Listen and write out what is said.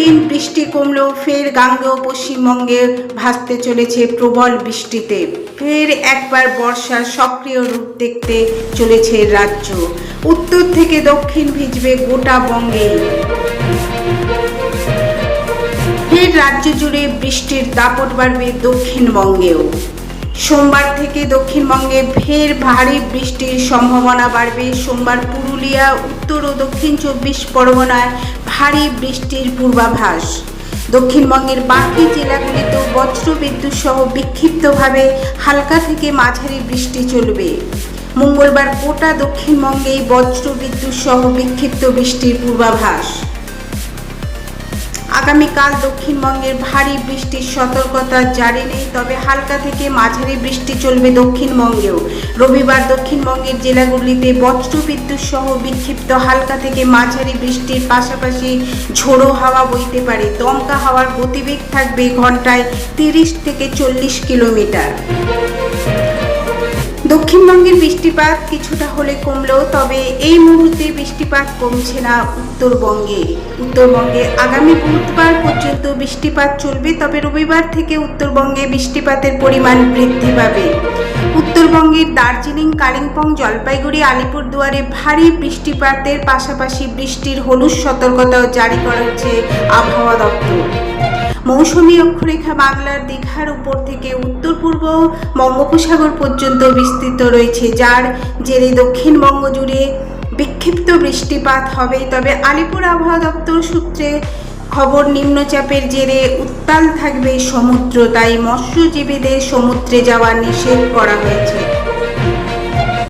দিন বৃষ্টি কমলেও ফের গাঙ্গেয় পশ্চিমবঙ্গে ভাসতে চলেছে প্রবল বৃষ্টিতে। ফের একবার বর্ষার সক্রিয় রূপ দেখতে চলেছে রাজ্য। উত্তর থেকে দক্ষিণ ভিজবে গোটা বঙ্গে। ফের রাজ্য জুড়ে বৃষ্টির দাপট বাড়বে দক্ষিণবঙ্গেও। সোমবার থেকে দক্ষিণবঙ্গে ফের ভারী বৃষ্টির সম্ভাবনা বাড়বে। সোমবার পুরুলিয়া, উত্তর ও দক্ষিণ চব্বিশ পরগনায় ভারী বৃষ্টির পূর্বাভাস। দক্ষিণবঙ্গের বাকি জেলাগুলিতেও বজ্রবিদ্যুৎ সহ বিক্ষিপ্তভাবে হালকা থেকে মাঝারি বৃষ্টি চলবে। মঙ্গলবার গোটা দক্ষিণবঙ্গেই বজ্রবিদ্যুৎ সহ বিক্ষিপ্ত বৃষ্টির পূর্বাভাস। আগামীকাল দক্ষিণবঙ্গের ভারী বৃষ্টির সতর্কতা জারি নেই, তবে হালকা থেকে মাঝারি বৃষ্টি চলবে দক্ষিণবঙ্গেও। রবিবার দক্ষিণবঙ্গের জেলাগুলিতে বজ্রবিদ্যুৎ সহ বিক্ষিপ্ত হালকা থেকে মাঝারি বৃষ্টির পাশাপাশি ঝোড়ো হাওয়া বইতে পারে। দমকা হাওয়ার গতিবেগ থাকবে ঘন্টায় তিরিশ থেকে চল্লিশ কিলোমিটার। দক্ষিণবঙ্গের বৃষ্টিপাত কিছুটা হলে কমলেও তবে এই মুহূর্তে বৃষ্টিপাত কমছে না উত্তরবঙ্গে। উত্তরবঙ্গে আগামী বুধবার পর্যন্ত বৃষ্টিপাত চলবে, তবে রবিবার থেকে উত্তরবঙ্গে বৃষ্টিপাতের পরিমাণ বৃদ্ধি পাবে। উত্তরবঙ্গের দার্জিলিং, কালিম্পং, জলপাইগুড়ি, আলিপুরদুয়ারে ভারী বৃষ্টিপাতের পাশাপাশি বৃষ্টির হলুদ সতর্কতাও জারি করা হচ্ছে আবহাওয়া দপ্তর। মৌসুমী অক্ষরেখা বাংলার দীঘার উপর থেকে উত্তর পূর্ব বঙ্গোপসাগর পর্যন্ত বিস্তৃত রয়েছে, যার জেরে দক্ষিণবঙ্গ জুড়ে বিক্ষিপ্ত বৃষ্টিপাত হবে। তবে আলিপুর আবহাওয়া দপ্তর সূত্রে খবর, নিম্নচাপের জেরে উত্তাল থাকবে সমুদ্র, তাই মৎস্যজীবীদের সমুদ্রে যাওয়া নিষেধ করা হয়েছে।